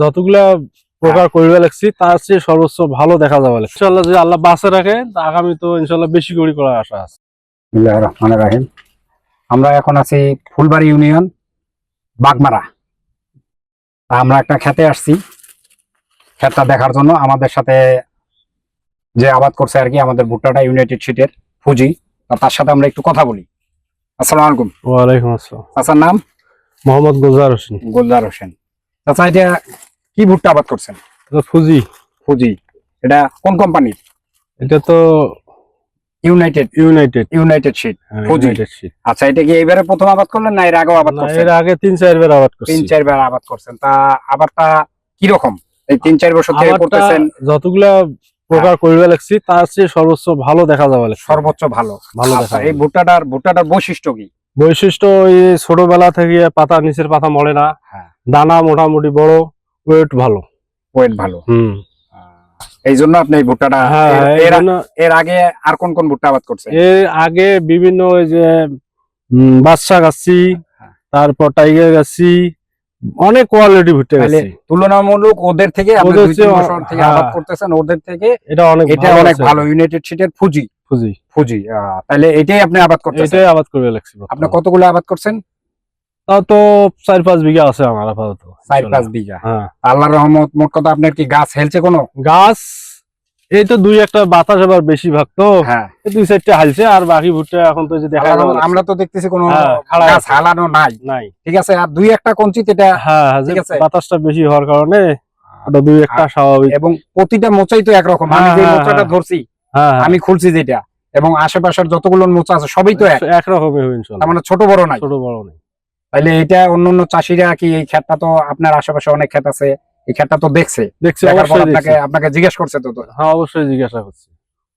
যতগুলা প্রকার করবে লাগছি তার চেয়ে সর্বোচ্চ ভালো দেখা যাবে ইনশাল্লাহ যদি আল্লাহ বাঁচে রাখে তা আগামী তো ইনশাল্লাহ বেশি করে করার আশা আছে। রহমানির রাহিম। আমরা এখন আছি ফুলবাড়ি ইউনিয়ন বাগমারা। আমরা একটা খেতে আসছি। ক্ষেতটা দেখার জন্য আমাদের সাথে যে আবাদ করছে আর কি আমাদের ভুট্টাটা ইউনাইটেড সিটের ফুজি তার সাথে আমরা একটু কথা বলি। আসসালামু আলাইকুম। ওয়ালাইকুম আসসালাম। চাচার নাম? মোহাম্মদ গোজার হোসেন। গোলদার হোসেন। চাচা এটা কি ভুট্টা আবাদ করছেন? ফুজি। ফুজি। এটা কোন কোম্পানির? এটা তো United United United Fuji. United আচ্ছা এটা কি এইবারে প্রথম আবাদ করলেন না এর আগেও আবাদ করছেন? এর আগে তিন চারবার আবাদ করছি। তিন চারবার আবাদ করছেন। তা আবারটা কীরকম? এই তিন চার বছর থেকে করতেছেন? যতগুলা প্রকার করবে লাগছি তার চেয়ে সর্বোচ্চ ভালো দেখা যাবে সর্বোচ্চ ভালো। ভালো আচ্ছা, দেখা এই। ভুট্টাটার ভুট্টাটার বৈশিষ্ট্য কি? বৈশিষ্ট্য ওই ছোটবেলা থেকে পাতা নিচের পাতা মরে না। হ্যাঁ। দানা মোটামুটি বড়। ওয়েট ভালো। ওয়েট ভালো। হুম। এই জন্য আপনি এই ভুট্টাটা হ্যাঁ এর- আগে আর কোন কোন ভুট্টা আবাদ করছেন? এর আগে বিভিন্ন ওই যে বাদশা গাছি হ্যাঁ। তারপর টাইগার গাছি অনেক কোয়ালিটি ভুট্টে গাছি। তুলনামূলক ওদের থেকে আপনি ওদের দুই বছর থেকে হ্যাঁ। আবাদ করতেছেন ওদের থেকে এটা অনেক এটা অনেক ভালো ইউনাইটেড সিটের ফুজি ফুজি ফুজি তাহলে এটাই আপনি আবাদ করতেছেন? এটাই আবাদ করবে লাগছে আপনি কতগুলো আবাদ করছেন? তাও তো চার পাঁচ বিঘা আছে আমার আপাতত। চার পাঁচ বিঘা। হ্যাঁ। আল্লাহর রহমত মোট কথা আপনার কি গাছ হেলছে কোনো? গাছ এই তো দুই একটা বাতাস আবার বেশি ভাগ তো। হ্যাঁ। দুই চারটা হালছে আর বাকি ভুট্টা এখন তো দেখা আমরা তো দেখতেছি কোনো হ্যাঁ, গাছ হালানো নাই। নাই। ঠিক আছে আর দুই একটা কঞ্চিত এটা ঠিক আছে। বাতাসটা বেশি হওয়ার কারণে ওটা দুই একটা স্বাভাবিক। এবং প্রতিটা মোচাই তো একরকম। আমি যে মোচাটা। ধরছি আমি খুলছি যেটা। এবং আশেপাশের যতগুলো মোচা আছে সবই তো এক। তার মানে ছোট বড় নাই। ছোট বড় নেই। তাহলে এটা অন্যান্য চাষিরা কি এই ক্ষেতটা তো আপনার আশেপাশে অনেক ক্ষেত আছে এই ক্ষেতটা তো দেখছে। দেখছি আপনাকে আপনাকে জিজ্ঞেস করছে তো। হ্যাঁ অবশ্যই জিজ্ঞাসা করছি।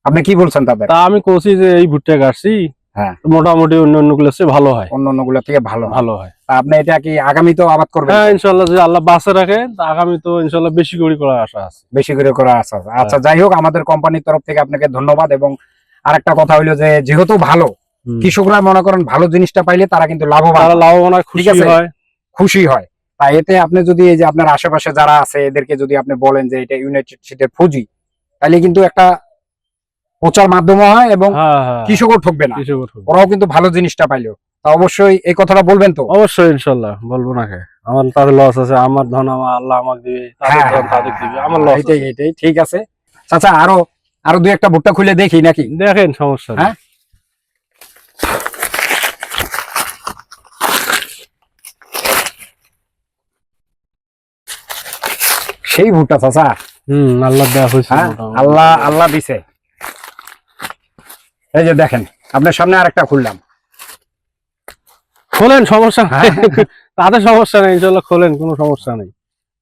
আপনি কি বলছেন তাদের? তা আমি কইছি যে এই ভুট্টা গাছছি হ্যাঁ। মোটামুটি অন্য অন্যগুলো ভালো হয়। অন্য অন্যগুলো থেকে ভালো ভালো হয়। আপনি এটা কি আগামী তো আবাদ করবেন? হ্যাঁ ইনশাল্লাহ যদি আল্লাহ বাঁচে রাখে আগামী তো ইনশাল্লাহ বেশি করে করার আশা আছে। বেশি করে করা আছে। আচ্ছা যাই হোক আমাদের কোম্পানির তরফ থেকে আপনাকে ধন্যবাদ এবং আরেকটা কথা হইল যে যেহেতু ভালো। কৃষকরা মনে করেন ভালো জিনিসটা পাইলে তারা কিন্তু লাভবান। লাভবান হয় খুশি আছে। হয়। খুশি হয়। তাই এতে আপনি যদি এই যে আপনার আশেপাশে যারা আছে এদেরকে যদি আপনি বলেন যে এটা ইউনাইটেড সিটের ফুজি তাহলে কিন্তু একটা প্রচার মাধ্যম হয় এবং হ্যাঁ হ্যাঁ কৃষকও ঠকবে না। ওরাও কিন্তু ভালো জিনিসটা পাইলো। তা অবশ্যই এই কথাটা বলবেন তো? অবশ্যই ইনশাল্লাহ। বলব না আমার তাদের লস আছে আমার ধন আমার আল্লাহ আমাকে হ্যাঁ, তাদের দিবে আমার লস এটাই এটাই ঠিক আছে। আচ্ছা আরও আরও দুই একটা ভুট্টা খুলে দেখি নাকি? দেখেন সমস্যা হ্যাঁ? সেই ভুট্টা চাচা। হুম আল্লাহ হয়েছে হ্যাঁ আল্লাহ আল্লাহ দিছে। এই যে দেখেন আপনার সামনে আরেকটা খুললাম। খোলেন সমস্যা নেই। হ্যাঁ। তাদের সমস্যা নেই ইনশাল্লাহ খোলেন কোনো সমস্যা নেই।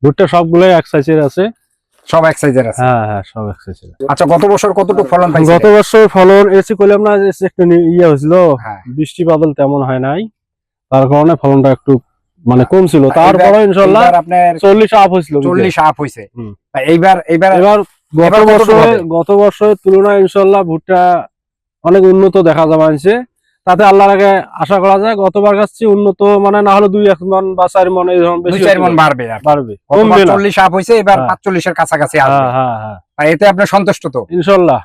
ভুট্টা সবগুলোই এক সাইজের আছে। সব এক সাইজের আছে। হ্যাঁ হ্যাঁ সব এক সাইজের আচ্ছা গত বছর কতটুকু ফলন পাইছে গত বছর ফলন এসে করলাম না একটু ইয়ে হয়েছিল। হ্যাঁ। বৃষ্টি বাদল তেমন হয় নাই। তার কারণে ফলনটা একটু মানে কম ছিল তারপরে ইনশাল্লাহ আপনার চল্লিশ আপ হয়েছিল। চল্লিশ আপ হয়েছে। এইবার এইবার এবার গত বছরে গত বছরের তুলনায় ইনশাল্লাহ ভুট্টা অনেক উন্নত দেখা যাবে আনছে তাতে আল্লাহর আগে আশা করা যায় গতবার কাছে উন্নত মানে না হলে দুই এক মন বা চার মন এই ধরনের বেশি চার মন বাড়বে বাড়বে। চল্লিশ আপ হয়েছে এবার হ্যাঁ। পাঁচচল্লিশের কাছাকাছি আসবে। হ্যাঁ হ্যাঁ হ্যাঁ। এতে আপনি সন্তুষ্ট তো। ইনশাল্লাহ